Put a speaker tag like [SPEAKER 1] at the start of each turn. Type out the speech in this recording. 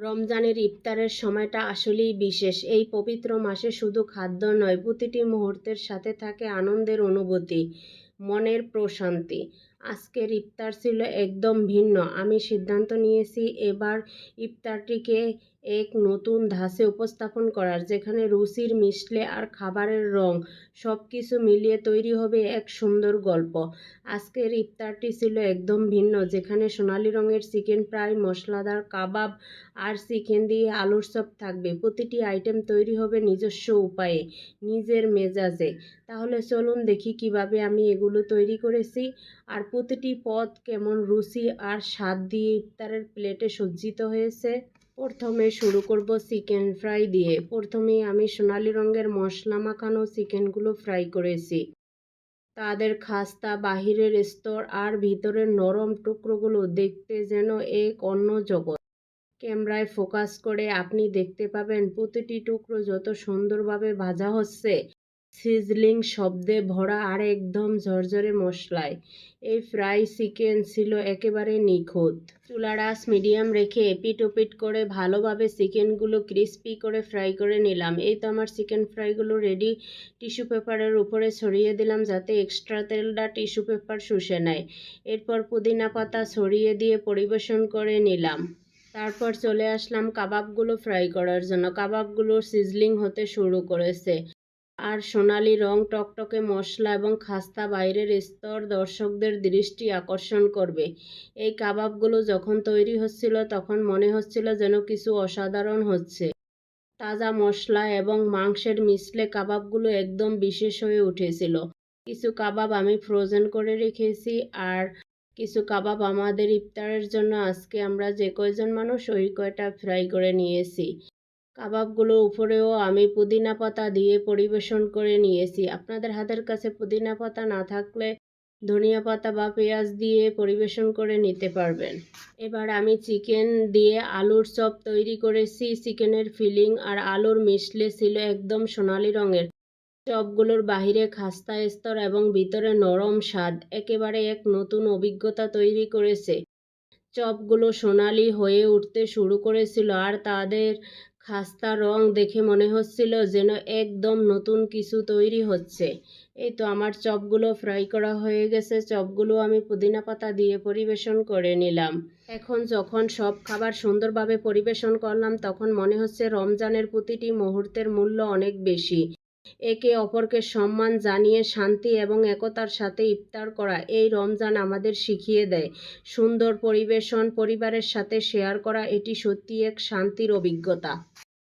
[SPEAKER 1] রমজানের ইফতারের সময়টা আসলেই বিশেষ। এই পবিত্র মাসে শুধু খাদ্য নয়, প্রতিটি মুহূর্তের সাথে থাকে আনন্দের অনুভূতি। মনের প্রশান্তি। আজকের ইফতার ছিল একদম ভিন্ন। আমি সিদ্ধান্ত নিয়েছি এবার ইফতারটিকে এক নতুন ধাঁচে উপস্থাপন করার, যেখানে রুচির মিশলে আর খাবারের রং সব কিছু মিলিয়ে তৈরি হবে এক সুন্দর গল্প। আজকের ইফতারটি ছিল একদম ভিন্ন, যেখানে সোনালি রঙের চিকেন ফ্রাই, মশলাদার কাবাব আর চিকেন দিয়ে আলুর চপ থাকবে। প্রতিটি আইটেম তৈরি হবে নিজস্ব উপায়ে, নিজের মেজাজে। তাহলে চলুন দেখি কীভাবে আমি এগুলো তৈরি করেছি। আর প্রতিটি পদ কেমন রুচি আর স্বাদ দিয়ে ইফতারের প্লেটে সজ্জিত হয়েছে। প্রথমে শুরু করব চিকেন ফ্রাই দিয়ে। প্রথমেই আমি সোনালি রঙের মশলা মাখানো চিকেনগুলো ফ্রাই করেছি। তাদের খাস্তা, বাহিরের স্তর আর ভিতরের নরম টুকরোগুলো দেখতে যেন এক অন্য জগৎ। ক্যামেরায় ফোকাস করে আপনি দেখতে পাবেন প্রতিটি টুকরো যত সুন্দরভাবে ভাজা হচ্ছে। সিজলিং শব্দে ভরা আর একদম ঝরঝরে মশলায়। এই ফ্রাই চিকেন ছিল একেবারে নিখুঁত। চুলার আঁচ মিডিয়াম রেখে এপিট ওপিট করে ভালোভাবে চিকেনগুলো ক্রিস্পি করে ফ্রাই করে নিলাম। এই তো আমার চিকেন ফ্রাইগুলো রেডি টিস্যু পেপারের উপরে ছড়িয়ে দিলাম যাতে এক্সট্রা তেলটা টিস্যু পেপার শুষে নেয়। এরপর পুদিনা পাতা ছড়িয়ে দিয়ে পরিবেশন করে নিলাম। তারপর চলে আসলাম কাবাবগুলো ফ্রাই করার জন্য। কাবাবগুলো সিজলিং হতে শুরু করেছে। আর সোনালি রং টকটকে মশলা এবং খাস্তা বাইরের স্তর দর্শকদের দৃষ্টি আকর্ষণ করবে। এই কাবাবগুলো যখন তৈরি হচ্ছিল, তখন মনে হচ্ছিল যেন কিছু অসাধারণ হচ্ছে। তাজা মশলা এবং মাংসের মিশলে কাবাবগুলো একদম বিশেষ হয়ে উঠেছিল। কিছু কাবাব আমি ফ্রোজেন করে রেখেছি আর কিছু কাবাব আমাদের ইফতারের জন্য আজকে আমরা যে কয়জন মানুষ, ওই কয়টা ফ্রাই করে নিয়েছি। কাবাবগুলোর উপরেও আমি পুদিনা পাতা দিয়ে পরিবেশন করে নিয়েছি। আপনাদের হাতের কাছে পুদিনা পাতা না থাকলে ধনিয়া পাতা বা পেঁয়াজ দিয়ে পরিবেশন করে নিতে পারবেন। এবার আমি চিকেন দিয়ে আলুর চপ তৈরি করেছি। চিকেনের ফিলিং আর আলুর মিশলে ছিল একদম সোনালি রঙের। চপগুলোর বাহিরে খাস্তা স্তর এবং ভিতরে নরম স্বাদ। একেবারে এক নতুন অভিজ্ঞতা তৈরি করেছে। চপগুলো সোনালি হয়ে উঠতে শুরু করেছিল আর তাদের খাস্তা রং দেখে মনে হচ্ছিল যেন একদম নতুন কিছু তৈরি হচ্ছে। এই তো আমার চপগুলো ফ্রাই করা হয়ে গেছে। চপগুলো আমি পুদিনা পাতা দিয়ে পরিবেশন করে নিলাম। এখন যখন সব খাবার সুন্দরভাবে পরিবেশন করলাম, তখন মনে হচ্ছে রমজানের প্রতিটি মুহূর্তের মূল্য অনেক বেশি। একে অপরকে সম্মান জানিয়ে, শান্তি এবং একতার সাথে ইফতার করা এই রমজান আমাদের শিখিয়ে দেয়। সুন্দর পরিবেশন, পরিবারের সাথে শেয়ার করা, এটি সত্যি এক শান্তির অভিজ্ঞতা।